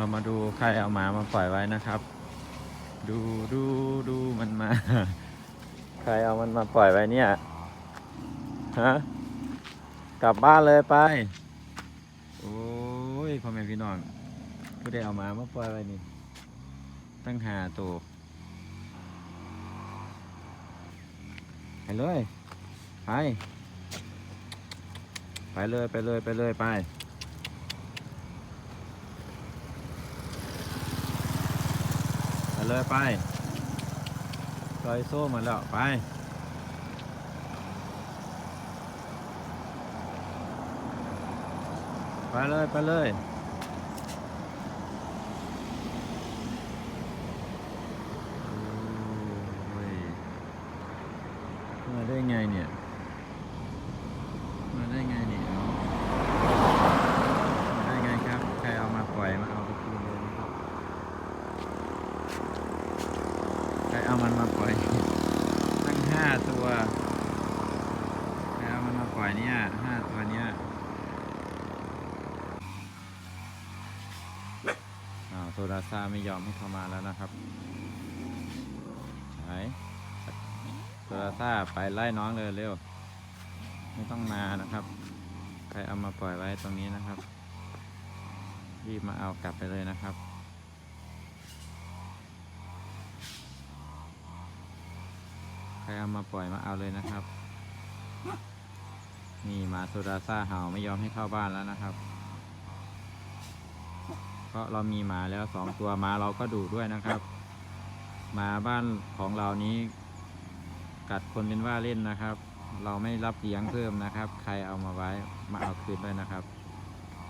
เรามาดูใครเอาหมามาปล่อยไว้นะครับ ดูดูดูมันมา ใครเอามันมาปล่อยไว้เนี่ย ฮะ กลับบ้านเลยไป โอ้ยพ่อแม่พี่น้องผู้ได้เอาหมามาปล่อยไว้นี่ ตั้งหาตัวไปเลย ไป ไปเลยไปเลยไปเลยไป ไป เลยไปซอยโซ่มาแล้วไปไปเลยไปเลยโอ้ยมาได้ไงเนี่ย มาได้ไงเนี่ย มาได้ไงครับ ใครเอามาปล่อยมาเอาไปคืนเลยนะครับ ใครเอา มันมาปล่อยตั้งห้าตัวใครเอามันมาปล่อยเนี่ยห้าตัวเนี้ยอ้าวโซดาซ่าไม่ยอมให้เข้ามาแล้วนะครับไหนโซดาซ่าไปไล่น้องเลยเร็วไม่ต้องมานะครับ ใครเอามาปล่อยไว้ตรงนี้นะครับ รีบมาเอากลับไปเลยนะครับ ครเอามาปล่อยมาเอาเลยนะครับ นี่หมาโซดาซ่าเห่าไม่ยอมให้เข้าบ้านแล้วนะครับ เพราะเรามีหมาแล้วสองตัวหมาเราก็ดุด้วยนะครับหมาบ้านของเรานี้ กัดคนเป็นว่าเล่นนะครับ เราไม่รับเลี้ยงเพิ่มนะครับ ใครเอามาไว้มาเอาคืนด้วยนะครับ